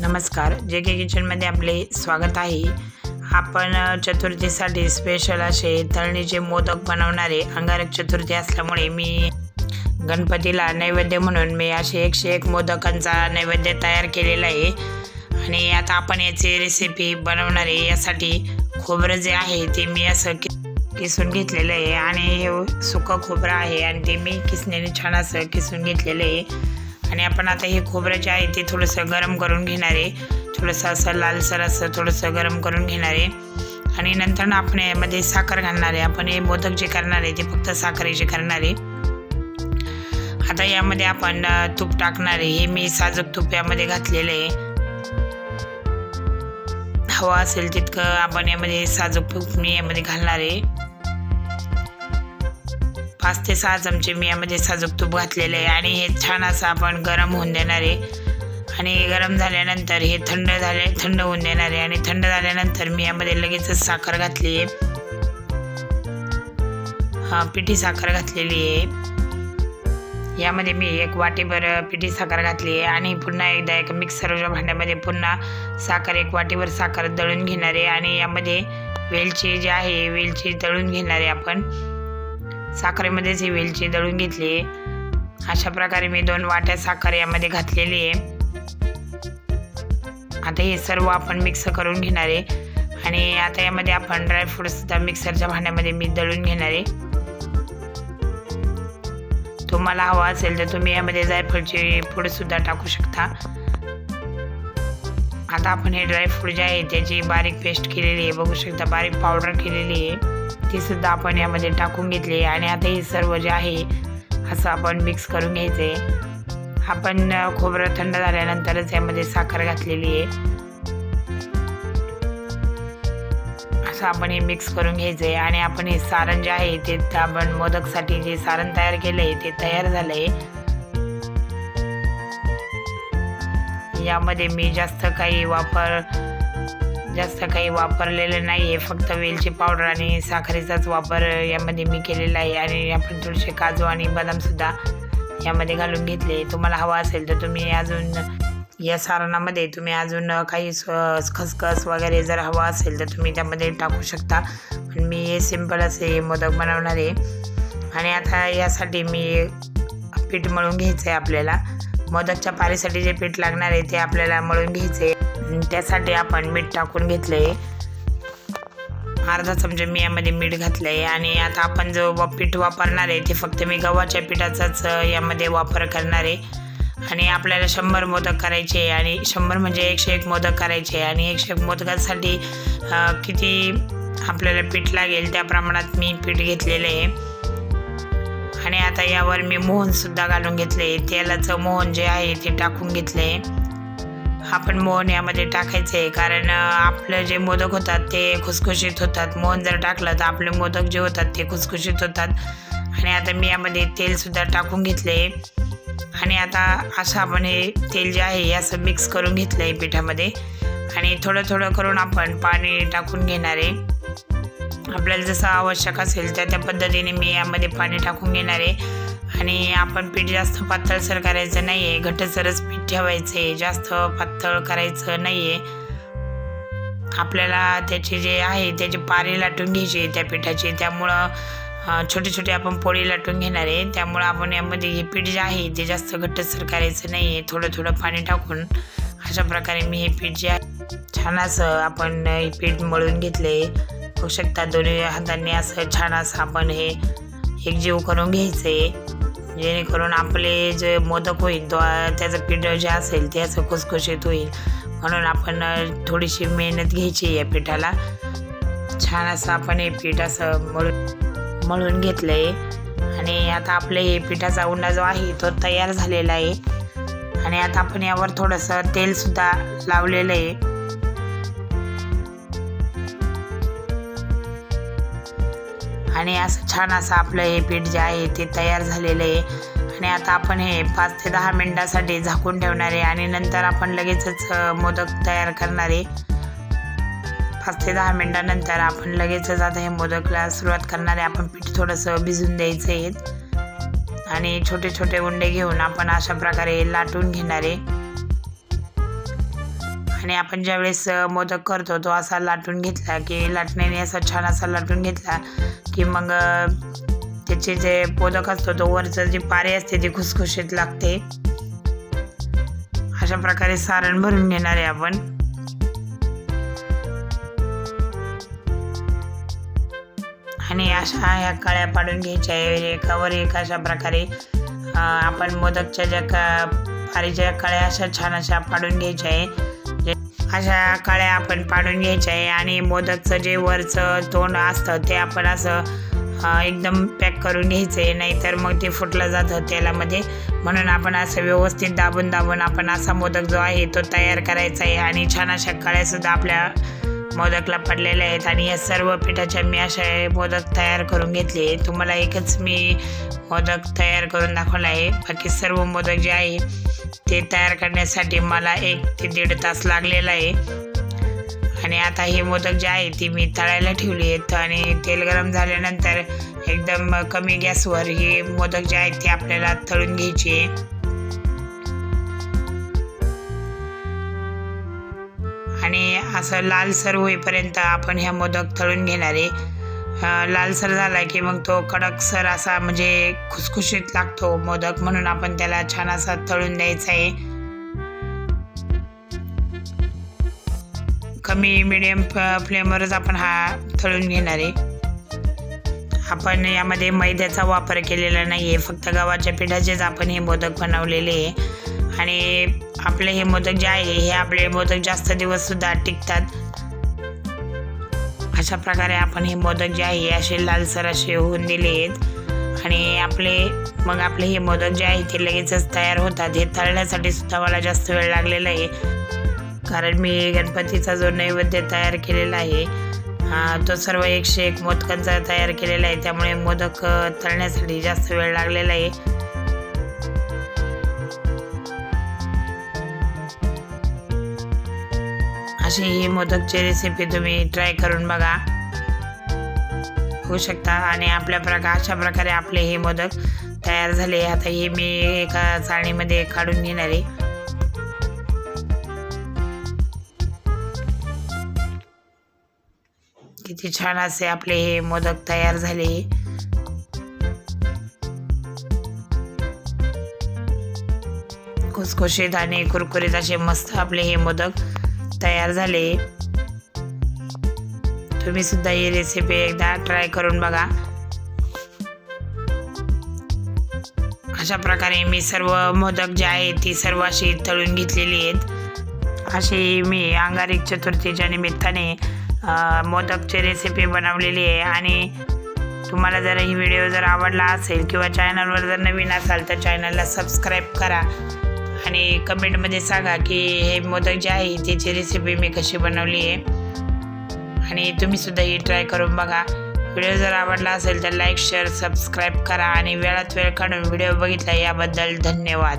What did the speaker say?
नमस्कार. जे के किचनमध्ये आपले स्वागत आहे. आपण चतुर्थीसाठी स्पेशल असे तळणीचे मोदक बनवणारे अंगारक चतुर्थी असल्यामुळे मी गणपतीला नैवेद्य म्हणून मी असे एकशे एक मोदकांचा नैवेद्य तयार केलेला आहे. आणि आता आपण याची रेसिपी बनवणारे यासाठी खोबरं जे आहे ते मी असं कि किसून घेतलेलं आहे. आणि हे सुकं खोबरं आहे आणि ते मी किसण्याने छान असं किसून घेतलेलं आहे. आणि आपण आता हे खोबरं जे आहे ते थोडंसं गरम करून घेणार आहे. थोडंसं असं लालसर असं थोडंसं गरम करून घेणार आहे. आणि नंतर ना आपण यामध्ये साखर घालणार आहे. आपण हे मोदक जे करणार आहे ते फक्त साखरेचे करणार आहे. आता यामध्ये आपण तूप टाकणार आहे. हे मी साजूक तूप यामध्ये घातलेलं आहे. हवा असेल तितकं आपण यामध्ये साजूक तूप मी यामध्ये घालणार आहे. पाच ते सहा चमचे मी यामध्ये साजूक तूप घातलेले आहे आणि हे छान असं आपण गरम होऊन देणार आहे. आणि गरम झाल्यानंतर हे थंड झाले थंड होऊन देणार आहे. आणि थंड झाल्यानंतर मी यामध्ये लगेचच साखर घातली आहे. हा पिठी साखर घातलेली आहे. यामध्ये मी एक वाटीभर पिठी साखर घातली आहे. आणि पुन्हा एकदा एक मिक्सरच्या भांड्यामध्ये पुन्हा साखर एक वाटीभर साखर दळून घेणार आहे. आणि यामध्ये वेलची जी आहे वेलची दळून घेणार आहे आपण. साखरेमध्येच ही वेलची दळून घेतली आहे अशा प्रकारे मी दोन वाट्या साखर यामध्ये घातलेली आहे. आता हे सर्व आपण मिक्स करून घेणार आहे. आणि आता यामध्ये आपण ड्रायफ्रूटसुद्धा मिक्सरच्या भांड्यामध्ये मी दळून घेणार आहे. तुम्हाला हवा असेल तर तुम्ही यामध्ये जायफळची पुडसुद्धा टाकू शकता. आता आपण हे ड्रायफ्रूट जे आहे त्याची बारीक पेस्ट केलेली आहे. बघू शकता बारीक पावडर केलेली आहे. ती सुद्धा आपण यामध्ये टाकून घेतली आणि आता हे सर्व जे आहे असं आपण मिक्स करून घ्यायचं. आहे आपण खोबरं थंड झाल्यानंतरच यामध्ये साखर घातलेली आहे. असं आपण हे मिक्स करून घ्यायचं आहे आणि आपण हे सारण जे आहे ते आपण मोदकसाठी जे सारण तयार केलं आहे ते तयार झालं आहे यामध्ये मी जास्त काही वापर जास्त काही वापरलेलं नाही आहे फक्त वेलची पावडर आणि साखरेचाच वापर यामध्ये मी केलेला आहे. आणि आपण थोडेसे काजू आणि बदामसुद्धा यामध्ये घालून घेतले. तुम्हाला हवा असेल तर तुम्ही अजून या सारणामध्ये तुम्ही अजून काही खसखस वगैरे जर हवा असेल तर तुम्ही त्यामध्ये टाकू शकता. पण मी हे सिंपल असे मोदक बनवणार आहे. आणि आता यासाठी मी पीठ मळून घ्यायचं आहे आपल्याला. मोदकच्या पारीसाठी जे पीठ लागणार आहे ते आपल्याला मळून घ्यायचे आहे. त्यासाठी आपण मीठ टाकून घेतलं आहे अर्धा चमचा मी यामध्ये मीठ घातलं आहे आणि आता आपण जो पीठ वापरणार आहे ते फक्त मी गव्हाच्या पिठाचाच यामध्ये वापर करणार आहे. आणि आपल्याला शंभर मोदक करायचे आहे आणि शंभर म्हणजे एकशे एक मोदक करायचे आहे. आणि एकशे एक मोदकासाठी किती आपल्याला पीठ लागेल त्या प्रमाणात मी पीठ घेतलेलं आहे. आणि आता यावर मी मोहनसुद्धा घालून घेतले तेलाचं मोहन जे आहे ते टाकून घेतले आपण मोहन यामध्ये टाकायचं आहे कारण आपलं जे मोदक होतात ते खुसखुशीत होतात. मोहन जर टाकलं तर आपले मोदक जे होतात ते खुसखुशीत होतात. आणि आता मी यामध्ये तेलसुद्धा टाकून घेतले आणि आता असं आपण हे तेल जे आहे हे असं मिक्स करून घेतलं आहे पिठामध्ये. आणि थोडं थोडं करून आपण पाणी टाकून घेणार आहे. आपल्याला जसं आवश्यक असेल त्या त्या पद्धतीने मी यामध्ये पाणी टाकून घेणार आहे. आणि आपण पीठ जास्त पातळसर करायचं नाही आहे घटसरच पीठ ठेवायचं आहे जास्त पातळ करायचं नाही आहे आपल्याला त्याचे जे आहे त्याची पारी लाटून घ्यायची आहे त्या पिठाची. त्यामुळं छोटे छोटे आपण पोळी लाटून घेणार आहे. त्यामुळं आपण यामध्ये हे पीठ जे आहे ते जास्त घट्टसर करायचं नाही आहे थोडं थोडं पाणी टाकून अशा प्रकारे मी हे पीठ जे आहे छान असं आपण हे पीठ मळून घेतले. होऊ शकता दोन्ही हातांनी असं छान असं आपण हे एकजीव करून घ्यायचं आहे जेणेकरून आपले जे मोदक होईल तो त्याचं पीठ जे असेल ते असं खुसखुशीत होईल. म्हणून आपण थोडीशी मेहनत घ्यायची आहे या पिठाला. छान असं आपण हे पीठ असं मळून मळून घेतलं आहे आणि आता आपलं हे पिठाचा उंडा जो आहे तो तयार झालेला आहे. आणि आता आपण यावर थोडंसं तेलसुद्धा लावलेलं आहे. आणि असं छान असं आपलं हे पीठ जे आहे ते तयार झालेलं आहे. आणि आता आपण हे पाच ते दहा मिनटासाठी झाकून ठेवणार आहे आणि नंतर आपण लगेचच मोदक तयार करणार आहे. पाच ते दहा मिनटानंतर आपण लगेचच आता हे मोदकला सुरुवात करणार आहे. आपण पीठ थोडंसं भिजून द्यायचं आहे. आणि छोटे छोटे उंडे घेऊन आपण अशा प्रकारे लाटून घेणार आहे. आणि आपण ज्यावेळेस मोदक करतो तो असा लाटून घेतला की लाटण्याने असा छान असा लाटून घेतला की मग त्याचे जे मोदक असतो तो वरचं जी पारे असते ती खुसखुशीत लागते. अशा प्रकारे सारण भरून घेणार आहे आपण. आणि अशा ह्या काळ्या पाडून घ्यायच्या आहे एकावर एक अशा प्रकारे आपण मोदकच्या ज्या का पारीच्या काळ्या अशा छान अशा पाडून घ्यायच्या आहे. अशा कळ्या आपण पाडून घ्यायच्या आहे आणि मोदकचं जे वरचं तोंड असतं ते आपण असं एकदम पॅक करून घ्यायचं आहे. नाहीतर मग ते फुटलं जातं तेलामध्ये. म्हणून आपण असं व्यवस्थित दाबून दाबून आपण असा मोदक जो आहे तो तयार करायचा आहे. आणि छान अशा कळ्यासुद्धा आपल्या मोदकला पडलेले आहेत आणि या सर्व पिठाच्या मी अशा मोदक तयार करून घेतले. तुम्हाला एकच मी मोदक तयार करून दाखवला आहे. बाकी सर्व मोदक जे आहे ते तयार करण्यासाठी मला एक ते दीड तास लागलेला आहे. आणि आता हे मोदक जे आहे ती मी तळायला ठेवली आहेत आणि तेल गरम झाल्यानंतर एकदम कमी गॅसवर हे मोदक जे आहेत ते आपल्याला तळून घ्यायचे. आणि असं लालसर होईपर्यंत आपण ह्या मोदक तळून घेणार आहे. लालसर झाला की मग तो कडकसर असा म्हणजे खुसखुशीत लागतो मोदक म्हणून आपण त्याला छान असा तळून द्यायचा आहे. कमी मिडियम फ्लेमवरच आपण हा तळून घेणार आहे. आपण यामध्ये मैद्याचा वापर केलेला नाही आहे फक्त गव्हाच्या पिठाचेच आपण हे मोदक बनवलेले आहे. आणि आपले हे मोदक जे आहे हे आपले मोदक जास्त दिवससुद्धा टिकतात. अशा प्रकारे आपण हे मोदक जे आहे असे लालसर असे होऊन दिले आहेत. आणि आपले मग आपले हे मोदक जे आहे ते लगेचच तयार होतात. हे तळण्यासाठी सुद्धा मला जास्त वेळ लागलेला आहे. कारण मी गणपतीचा जो नैवेद्य तयार केलेला आहे तो सर्व एकशे एक मोदकांचा तयार केलेला आहे. त्यामुळे मोदक तळण्यासाठी जास्त वेळ लागलेला आहे. अशी ही मोदकची रेसिपी तुम्ही ट्राय करून बघा. होऊ शकता. आणि आपल्या प्रकार अशा प्रकारे आपले हे मोदक तयार झाले. आता हे मी एका चाळणीमध्ये काढून घेणार आहे. किती छान असे आपले हे मोदक तयार झाले. खुसखुशीत आणि कुरकुरीत असे मस्त आपले हे मोदक तयार झाले. तुम्ही सुद्धा ही रेसिपी एकदा ट्राय करून बघा. अशा प्रकारे मी सर्व मोदक जे आहे ती सर्व अशी तळून घेतलेली आहेत. अशी मी अंगारिक चतुर्थीच्या निमित्ताने मोदकची रेसिपी बनवलेली आहे. आणि तुम्हाला जर ही व्हिडिओ जर आवडला असेल किंवा चॅनलवर जर नवीन असाल तर चॅनलला सबस्क्राईब करा. आणि कमेंटमध्ये सांगा की हे मोदक जे आहे त्याची रेसिपी मी कशी बनवली आहे. आणि तुम्हीसुद्धा ही ट्राय करून बघा. व्हिडिओ जर आवडला असेल तर लाईक शेअर सबस्क्राईब करा आणि वेळात वेळ काढून व्हिडिओ बघितला याबद्दल धन्यवाद.